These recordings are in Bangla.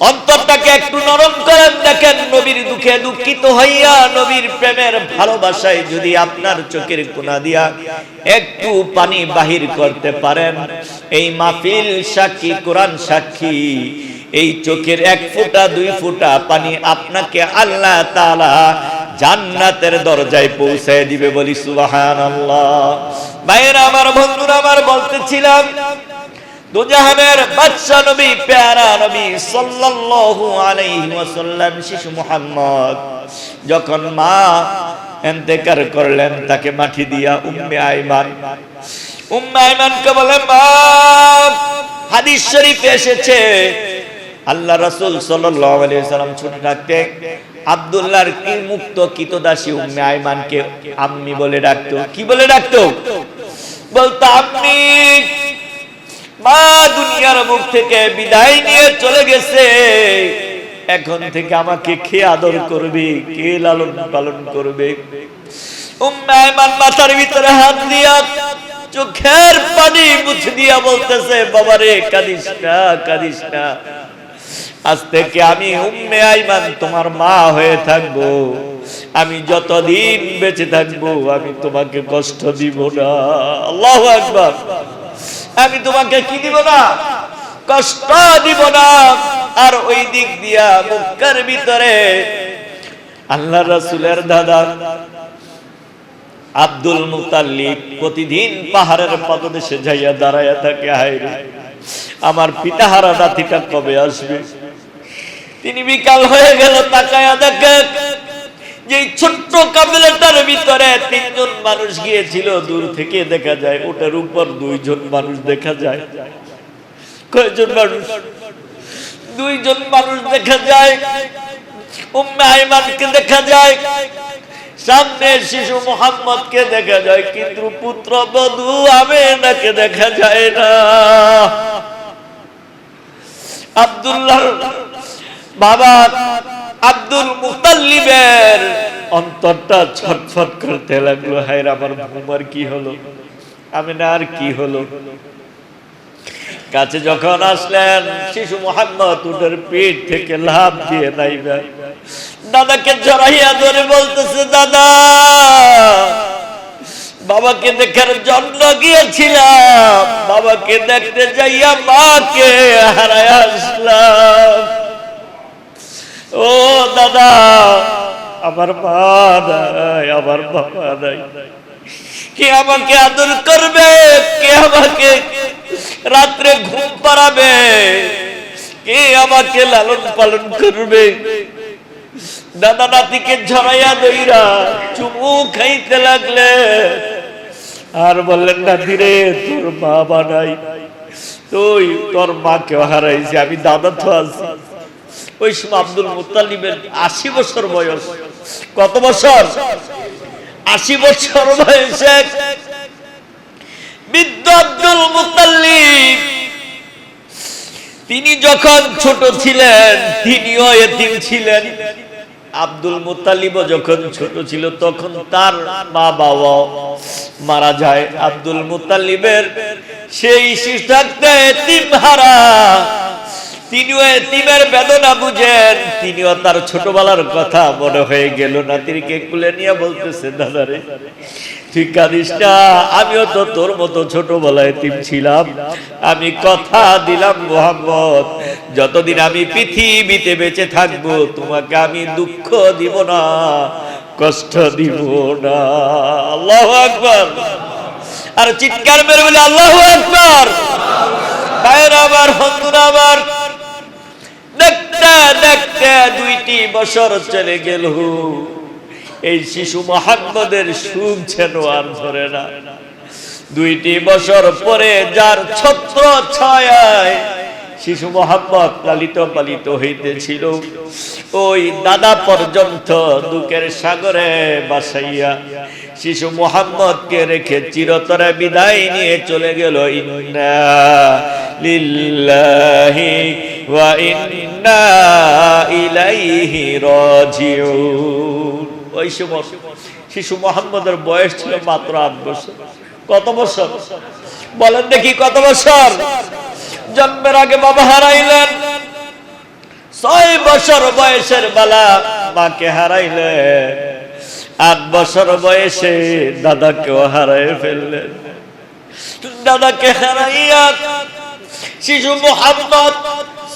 অন্তরটাকে একটু নরম করেন দেখেন, নবীর দুঃখে দুঃখিত হইয়া নবীর প্রেমের ভালোবাসায় যদি আপনার চোখের কোনা দিয়া একটু পানি বাহির করতে পারেন। এই মাহফিল সাক্ষী, কোরআন সাক্ষী, এই চোখের এক ফুটা, দুই ফুটা পানি আপনাকে আল্লাহ তালা জান্নাতের দরজায় পৌঁছে দিবে বলি সুবহানাল্লাহ। ভাইরা আমার বন্ধুরা, আমার বলতেছিলাম দুজাহানের নবী, প্যারা নবী সাল্লাল্লাহু আলাইহি ওয়াসাল্লাম, শিশু মুহাম্মদ, যখন মা এন্তেকার করলেন, তাকে মাটি দিয়া উম্মে আইমান উম্মে আইমানকে বলে, মা, হাদিস শরীফে এসেছে। আল্লাহ রাসূল সাল্লাল্লাহু আলাইহি ওয়াসাল্লাম ছোট থাকতে আব্দুল্লাহর কি মুক্ত কিতদাসী উম্মে আইমানকে আম্মি বলে ডাকতো। কি বলে ডাকতো? বলতো, আম্মি মা দুনিয়ার মুখ থেকে বিদায় নিয়ে চলে গেছে। এখন থেকে আমাকে কে আদর করবে, কে লালন পালন করবে? মাথার ভিতরে হাত দিয়া, চোখের পানি মুছে দিয়া বলতেছে, বাবারে কাঁদিস না কাঁদিস না। আজ থেকে আমি উম্মে আইমান, তোমার মা হয়ে থাকব। আমি যতদিন বেঁচে থাকব, আমি তোমাকে কষ্ট দিব না। আল্লাহ আকবার। আমি তোমাকে কি দিব না? কষ্ট দিব না। আর ওই দিক দিয়া মুখের ভিতরে আল্লাহ রাসূলের দাদা আব্দুল মুতাল্লিব প্রতিদিন পাহাড়ের পদদেশে যাইয়া দাঁড়াইয়া থাকে হায়রে আমার পিতাহারা নাতিটা কবে আসবে? তিনি বিকাল হয়ে গেল, তাকায়া দেখে যে ছোট্ট কাবিলাটার ভিতরে তিনজন মানুষ গিয়েছিল, দূর থেকে দেখা যায় ওটার উপর দুইজন মানুষ দেখা যায়। কয়জন মানুষ? দুইজন মানুষ দেখা যায়। উম্মে আইমানকে দেখা যায়। সামনে শিশু মোহাম্মদকে দেখা যায়, কিন্তু পুত্র বধু আমেনাকে দেখা যায় না। আব্দুল্লাহ বাবা আব্দুল মুতাল্লিবের অন্তরটা ছটফট করতে লাগল হায় আমার ঘুমার কি হলো? আমি না আর কি হলো? কাছে যখন আসলেন, শিশু মোহাম্মদ উটের পিঠ থেকে লাভ দিয়ে নাইবে। দাদাকে জড়াইয়া ধরে বলতেছে, দাদা, বাবাকে দেখার জন্য গিয়েছিলাম। বাবাকে দেখতে যাইয়া মাকে হারায় আসলাম। ও দাদা, আমার মা নাই আমার বাবা নাই কে আমাকে আদর করবে? কে আমাকে রাত্রে ঘুম পাড়াবে? কে আমাকে লালন পালন করবে? দাদা নাতিকে ঝরাইয়া দইরা চুমু খাইতে লাগলে, আর বললেন নাতি রে, তোর মা বানাই তুই, তোর মাকে হারাইছি, আমি দাদা তো আছি। ওই সময় আব্দুল মুতালিবের আশি বছর বয়স। কত বছর? আশি বছর বয়সে বৃদ্ধ আব্দুল মুতাল্লিব তিনি যখন ছোট ছিলেন, তিনিও এতিম ছিলেন। আব্দুল মুতালিব যখন ছোট ছিল, তখন তার মা বাবা মারা যায়। আব্দুল মুতালিবের সেই শিশু থাকতে এতিম হারা তিনিও এতিমের বেদনা বুঝেন। তিনিও তার ছোটবেলার কথা মনে হয়ে গেল। নাতিকে কুলে নিয়ে বলতেছে দাদারে তুই কাঁদিস আমিও তো তোর মতো ছোটবেলায় এতিম ছিলাম। আমি কথা দিলাম মোহাম্মদ, যতদিন আমি পৃথিবীতে বেঁচে থাকব, তোমাকে আমি দুঃখ দিব না, কষ্ট দিব না। আল্লাহ আকবর। আর চিৎকার মেরে বলে, আল্লাহ আকবর। বাইরে আবার বন্ধুরা আবার দেখতে দুইটি বছর চলে গেল। এই শিশু মোহাম্মদের সুখ যেন আর ধরে না। দুইটি বছর পরে যার ছত্র ছায় শিশু মোহাম্মদ লালিত পালিত হইতেছিল, ওই দাদা পর্যন্ত দুঃখের সাগরে বাসাইয়া শিশু মোহাম্মদকে রেখে চিরতরে বিদায় নিয়ে চলে গেল। ইন্না লিল্লাহি শিশু মোহাম্মদের বয়স ছিল মাত্র আট বছর। কত বছর? বলেন দেখি কত বছর? জন্মের আগে বাবা হারাইলেন। ছয় বছর বয়সের বেলা মাকে হারাইলে আট বছর বয়সে দাদাকেও হারাই ফেললেন। দাদাকে হারাইয়া শিশু মোহাম্মদ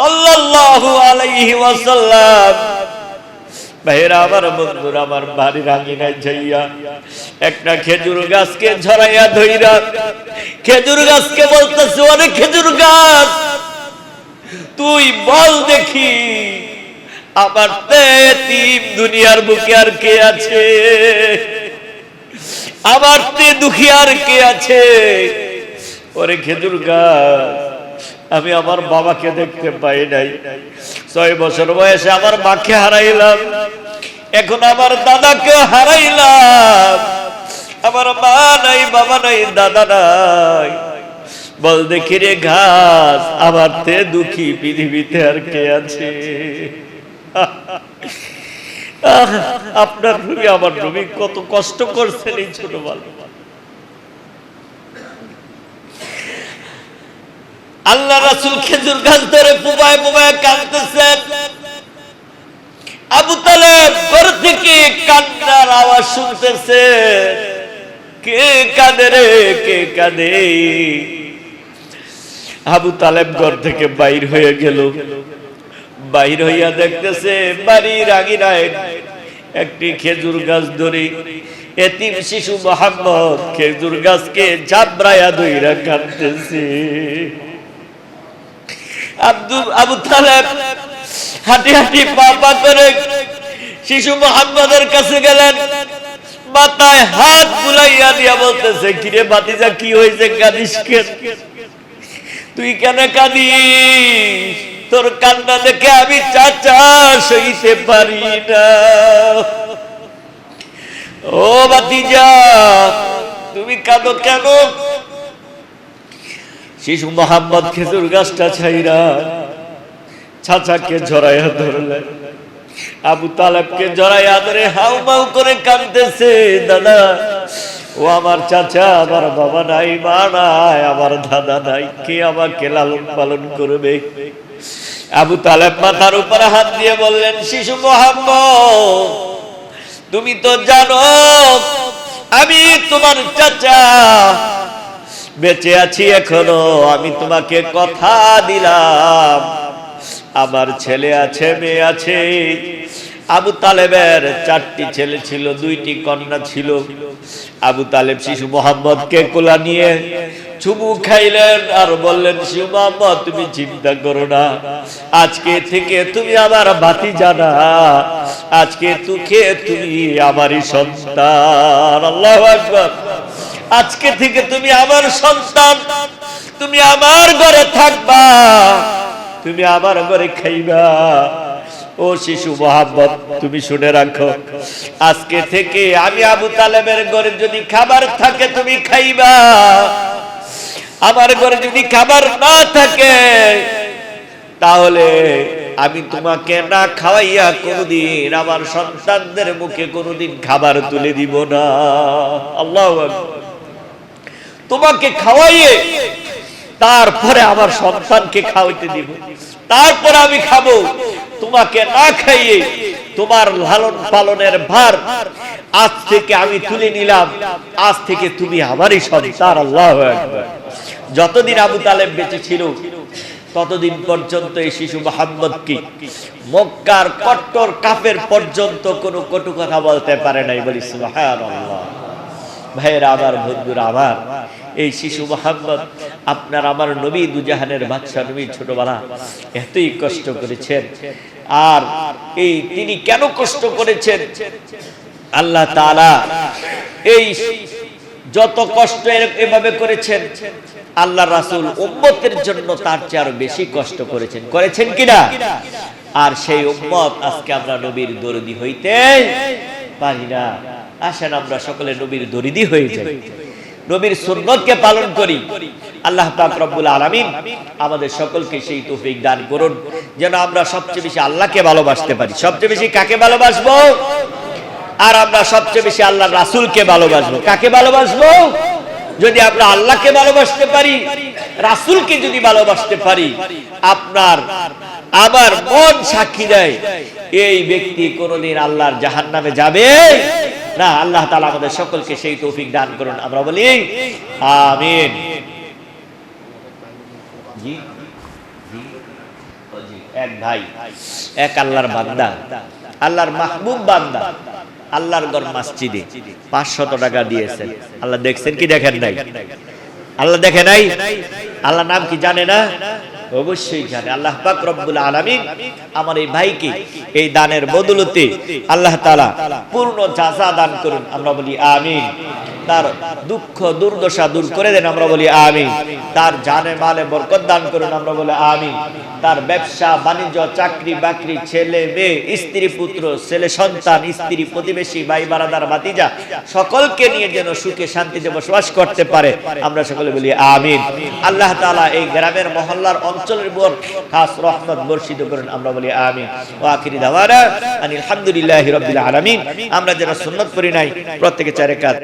সাল্লাল্লাহু আলাইহি ওয়াসাল্লাম। ভাইরা আমার বন্ধুরা, আমার একটা খেজুর খেজুর বলতেছে খেজুর গাছ, তুই বল দেখি, আমার দুনিয়ার বুকে আর কে আছে? আমার তে দুঃখী আর কে আছে? ওরে খেজুর গাছ আমি আমার বাবাকে দেখতে পাই নাই। ছয় বছর বয়সে আমার মাকে হারাইলাম। এখন আমার দাদাকে হারাইলাম। আমার মা নাই, বাবা নাই, দাদা নাই। বল দেখি রে ঘাস, আমার তে দুঃখী পৃথিবীতে আর কে আছে? আপনার নবী আমার নবী কত কষ্ট করছেন এই ছোট বাল আল্লাহ রাসুল খেজুর গাছ ধরে পুবায় পুবায় কাঁদতেছেন। আবু তালেব ঘর থেকে কান্নার আওয়াজ শুনতেছে। কে কাঁদে রে, কে কাঁদে? আবু তালেব ঘর থেকে বাইর হয়ে গেল। বাইর হইয়া দেখতেছে বাড়ির আগিনায় একটি খেজুর গাছ ধরে। এতিম শিশু মোহাম্মদ খেজুর গাছকে জাবরায়া দইরা কাঁদতেছে। আব্দুল আবু তালেব হাঁটি হাঁটি করে শিশু মোহাম্মদের কাছে গেলেন। মাথায় হাত বুলাইয়া দিয়া বলতেছে, কিরে বাতিজা কি হয়েছে? কাঁদিস তুই কেন কাঁদিস? তোর কান্না দেখে আমি চাচা সইতে পারি না। ও বাতিজা তুমি কাঁদো কেন? শিশু মোহাম্মদ খেজুর গাছটা ছাইরা ছাচাকে জড়াইয়া ধরলেন আবু তালেবকে জড়াইয়া ধরে হাউ মাউ করে কাঁদতেছে, দাদা, ও আমার চাচা, আমার বাবা নাই, মা নাই, আমার দাদা নাই, কে আমাকে লালন পালন করবে? আবু তালেব মাথার উপরে হাত দিয়ে বললেন, শিশু মোহাম্মদ, তুমি তো জানো, আমি তোমার চাচা বেঁচে আছি এখনও, আমি তোমাকে কথা দিলাম। আমার ছেলে আছে, মেয়ে আছে। আবু তালেবের চারটি ছেলে ছিল, দুইটি কন্যা ছিল। আবু তালেব শিশু মোহাম্মদকে কোলা নিয়ে চুমু খাইলেন আর বললেন, শিশু মোহাম্মদ, তুমি চিন্তা করো না। আজকে থেকে তুমি আমার বাতি জানা আজকে তুকে তুমি আমারই সন্তান। আল্লাহ আজকে থেকে তুমি আমার সন্তান। তুমি আমার ঘরে থাকবা। তুমি আমার ঘরে খাইবা। ও শিশু মোহাম্মদ তুমি শুনে রাখো। আজকে থেকে আমি আবু তালেবের ঘরে যদি খাবার থাকে, তুমি খাইবা। আমার ঘরে যদি খাবার না থাকে, তাহলে আমি তোমাকে না খাওয়াইয়া কোনদিন আমার সন্তানদের মুখে কোনদিন খাবার তুলে দিব না। আল্লাহ তোমাকে খাওয়াইয়ে তারপরে আমার সন্তানকে খাওয়াইতে দিব। তারপরে আমি খাব। তোমাকে না খাইয়ে তোমার লালন পালনের ভার আজ থেকে আমি তুলে নিলাম। আজ থেকে তুমি আমারই সন্তান, আল্লাহ যতদিন আবু তালেব বেঁচে ছিল, ততদিন পর্যন্ত এই শিশু মোহাম্মদ কি মক্কার কট্টর কাফের পর্যন্ত কোনো কটু কথা বলতে পারে নাই। বলি, সুবহানাল্লাহ। ভাইয়েরা, আমার বন্ধুরা, আমার। এই শিশু মোহাম্মদ, আপনার আমার নবী দুজাহানের বাদশাহ নবী ছোটবেলা এতই কষ্ট করেছেন। আর এই তিনি কেন কষ্ট করেছেন? আল্লাহ তাআলা এই যত কষ্ট এভাবে করেছেন, আল্লাহ রাসূল উম্মতের জন্য তার চেয়ে আরও বেশি কষ্ট করেছেন। করেছেন কিনা? আর সেই উম্মত আজকে আমরা নবীর দরদি হইতে পারি না। আসেন, আমরা সকলে নবীর দরিদি হয়ে যাই। নবীর সুন্নতকে পালন করি। আল্লাহ পাক রব্বুল আলামিন আমাদের সকলকে সেই তৌফিক দান করুন। যেন আমরা সবচেয়ে বেশি আল্লাহকে ভালোবাসতে পারি। সবচেয়ে বেশি কাকে ভালোবাসবো? আর আমরা সবচেয়ে বেশি আল্লাহ রাসূলকে ভালোবাসবো। কাকে ভালোবাসবো? যদি আমরা আল্লাহকে ভালোবাসতে পারি, রাসূলকে যদি ভালোবাসতে পারি, আপনার, আমার মন সাক্ষী দেয়, এই ব্যক্তি কোনোদিন আল্লাহর জাহান নামে যাবে না, আল্লাহ তালা আমাদের সকলকে সেই তৌফিক দান করুন। আমরা বলি, আমিন। এক ভাই, এক আল্লাহর বান্দা, আল্লাহর মাহবুব বান্দা, আল্লাহর গড় মসজিদে পাঁচশত টাকা দিয়েছেন। আল্লাহ দেখছেন কি দেখেন নাই? আল্লাহ দেখে নাই? আল্লাহ নাম কি জানে না? অবশ্যই জানে। আল্লাহ পাক রব্বুল আলামিন আমার এই ভাইকে এই দানের বদলতে আল্লাহ তাআলা পূর্ণ জাযা দান করুন। আমরা বলি আমিন। তার দুঃখ, দুর্দশা দূর করে দেন, আমরা বলি আমিন। তার জানে মালে বরকত দান করুন, আমরা বলি আমিন। তার ব্যবসা, বাণিজ্য, চাকরি, বাকরি, ছেলে, মেয়ে, স্ত্রী, পুত্র, ছেলে, সন্তান, স্ত্রী, প্রতিবেশী, ভাই, বারাদার, ভাতিজা, সকলকে নিয়ে যেন সুখে শান্তিতে বসবাস করতে পারে, আমরা সকলে বলি আমিন। আল্লাহ তাআলা এই গ্রামের মহল্লার অঞ্চলের উপর খাস রহমত বর্ষিত করুন, আমরা বলি আমিন। ও আখিরি দাওয়ানা আলহামদুলিল্লাহি রাব্বিল আলামিন। আমরা যারা সুন্নাত করি নাই, প্রত্যেকে চার রাকাত